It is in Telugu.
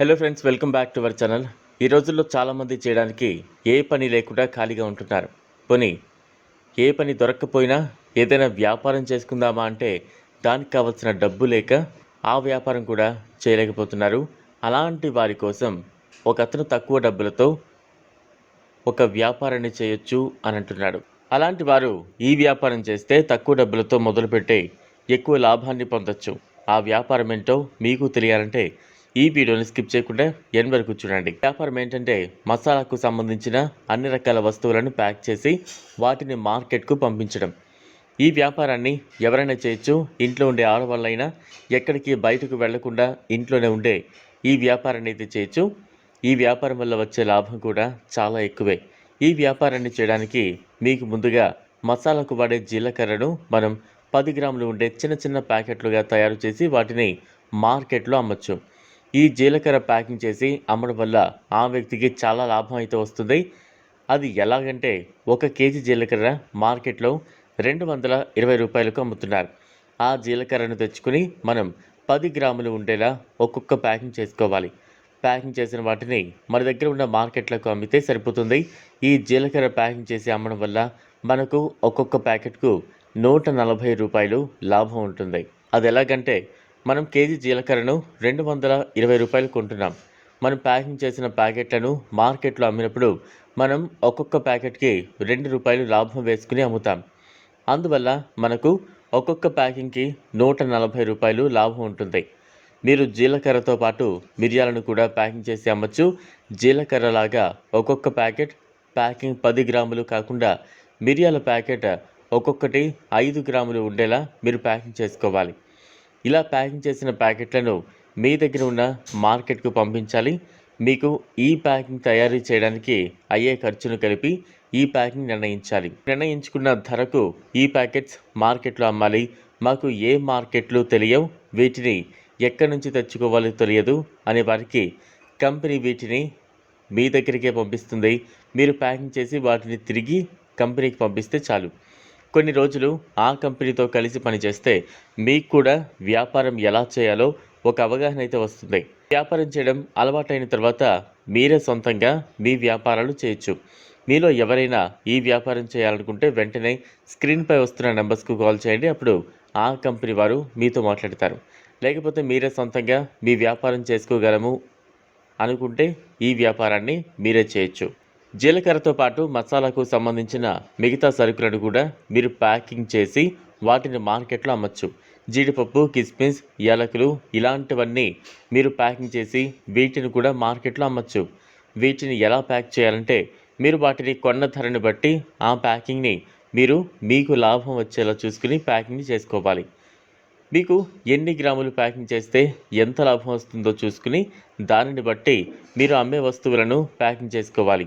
Hello friends welcome back to our channel ఈ రోజుల్లో చాలామంది చేయడానికి ఏ పని లేకుండా ఖాళీగా ఉంటున్నారు. పోనీ ఏ పని దొరక్కపోయినా ఏదైనా వ్యాపారం చేసుకుందామా అంటే దానికి కావాల్సిన డబ్బు లేక ఆ వ్యాపారం కూడా చేయలేకపోతున్నారు. అలాంటి వారి కోసం ఒక అతను తక్కువ డబ్బులతో ఒక వ్యాపారాన్ని చేయొచ్చు అని అంటున్నాడు. అలాంటి వారు ఈ వ్యాపారం చేస్తే తక్కువ డబ్బులతో మొదలుపెట్టి ఎక్కువ లాభాన్ని పొందొచ్చు. ఆ వ్యాపారం ఏంటో మీకు తెలియాలంటే ఈ వీడియోని స్కిప్ చేయకుండా ఎన్ వరకు చూడండి. వ్యాపారం ఏంటంటే మసాలాకు సంబంధించిన అన్ని రకాల వస్తువులను ప్యాక్ చేసి వాటిని మార్కెట్కు పంపించడం. ఈ వ్యాపారాన్ని ఎవరైనా చేయొచ్చు. ఇంట్లో ఉండే ఆడవాళ్ళైనా ఎక్కడికి బయటకు వెళ్ళకుండా ఇంట్లోనే ఉండే ఈ వ్యాపారాన్ని అయితే చేయొచ్చు. ఈ వ్యాపారం వల్ల వచ్చే లాభం కూడా చాలా ఎక్కువే. ఈ వ్యాపారాన్ని చేయడానికి మీకు ముందుగా మసాలాకు వాడే జీలకర్రను మనం పది గ్రాములు ఉండే చిన్న చిన్న ప్యాకెట్లుగా తయారు చేసి వాటిని మార్కెట్లో అమ్మచ్చు. ఈ జీలకర్ర ప్యాకింగ్ చేసి అమ్మడం వల్ల ఆ వ్యక్తికి చాలా లాభం అయితే వస్తుంది. అది ఎలాగంటే ఒక కేజీ జీలకర్ర మార్కెట్లో రెండు వందల ఇరవై రూపాయలకు అమ్ముతున్నారు. ఆ జీలకర్రను తెచ్చుకుని మనం పది గ్రాములు ఉండేలా ఒక్కొక్క ప్యాకింగ్ చేసుకోవాలి. ప్యాకింగ్ చేసిన వాటిని మన దగ్గర ఉన్న మార్కెట్లకు అమ్మితే సరిపోతుంది. ఈ జీలకర్ర ప్యాకింగ్ చేసి అమ్మడం వల్ల మనకు ఒక్కొక్క ప్యాకెట్కు నూట నలభై రూపాయలు లాభం ఉంటుంది. అది ఎలాగంటే మనం కేజీ జీలకర్రను రెండు వందల ఇరవై రూపాయలు కొంటున్నాం. మనం ప్యాకింగ్ చేసిన ప్యాకెట్లను మార్కెట్లో అమ్మినప్పుడు మనం ఒక్కొక్క ప్యాకెట్కి రెండు రూపాయలు లాభం వేసుకుని అమ్ముతాం. అందువల్ల మనకు ఒక్కొక్క ప్యాకింగ్కి నూట నలభై రూపాయలు లాభం ఉంటుంది. మీరు జీలకర్రతో పాటు మిరియాలను కూడా ప్యాకింగ్ చేసి అమ్మచ్చు. జీలకర్ర లాగా ఒక్కొక్క ప్యాకెట్ ప్యాకింగ్ పది గ్రాములు కాకుండా మిరియాల ప్యాకెట్ ఒక్కొక్కటి ఐదు గ్రాములు ఉండేలా మీరు ప్యాకింగ్ చేసుకోవాలి. ఇలా ప్యాకింగ్ చేసిన ప్యాకెట్లను మీ దగ్గర ఉన్న మార్కెట్కు పంపించాలి. మీకు ఈ ప్యాకింగ్ తయారీ చేయడానికి అయ్యే ఖర్చును కలిపి ఈ ప్యాకింగ్ నిర్ణయించాలి. నిర్ణయించుకున్న ధరకు ఈ ప్యాకెట్స్ మార్కెట్లో అమ్మాలి. మాకు ఏ మార్కెట్లు తెలియవు. వీటిని ఎక్కడి నుంచి తెచ్చుకోవాలో తెలియదు అనే వారికి కంపెనీ వీటిని మీ దగ్గరికే పంపిస్తుంది. మీరు ప్యాకింగ్ చేసి వాటిని తిరిగి కంపెనీకి పంపిస్తే చాలు. కొన్ని రోజులు ఆ కంపెనీతో కలిసి పనిచేస్తే మీకు కూడా వ్యాపారం ఎలా చేయాలో ఒక అవగాహన అయితే వస్తుంది. వ్యాపారం చేయడం అలవాటైన తర్వాత మీరే సొంతంగా మీ వ్యాపారాలు చేయొచ్చు. మీలో ఎవరైనా ఈ వ్యాపారం చేయాలనుకుంటే వెంటనే స్క్రీన్పై వస్తున్న నెంబర్స్కు కాల్ చేయండి. అప్పుడు ఆ కంపెనీ వారు మీతో మాట్లాడతారు. లేకపోతే మీరే సొంతంగా మీ వ్యాపారం చేసుకోగలము అనుకుంటే ఈ వ్యాపారాన్ని మీరే చేయొచ్చు. జీలకర్రతో పాటు మసాలాకు సంబంధించిన మిగతా సరుకులను కూడా మీరు ప్యాకింగ్ చేసి వాటిని మార్కెట్లో అమ్మచ్చు. జీడిపప్పు కిస్మిస్ యాలకులు ఇలాంటివన్నీ మీరు ప్యాకింగ్ చేసి వీటిని కూడా మార్కెట్లో అమ్మచ్చు. వీటిని ఎలా ప్యాక్ చేయాలంటే మీరు వాటిని కొన్న ధరని బట్టి ఆ ప్యాకింగ్ని మీరు మీకు లాభం వచ్చేలా చూసుకుని ప్యాకింగ్ చేసుకోవాలి. మీకు ఎన్ని గ్రాములు ప్యాకింగ్ చేస్తే ఎంత లాభం వస్తుందో చూసుకుని దానిని బట్టి మీరు అమ్మే వస్తువులను ప్యాకింగ్ చేసుకోవాలి.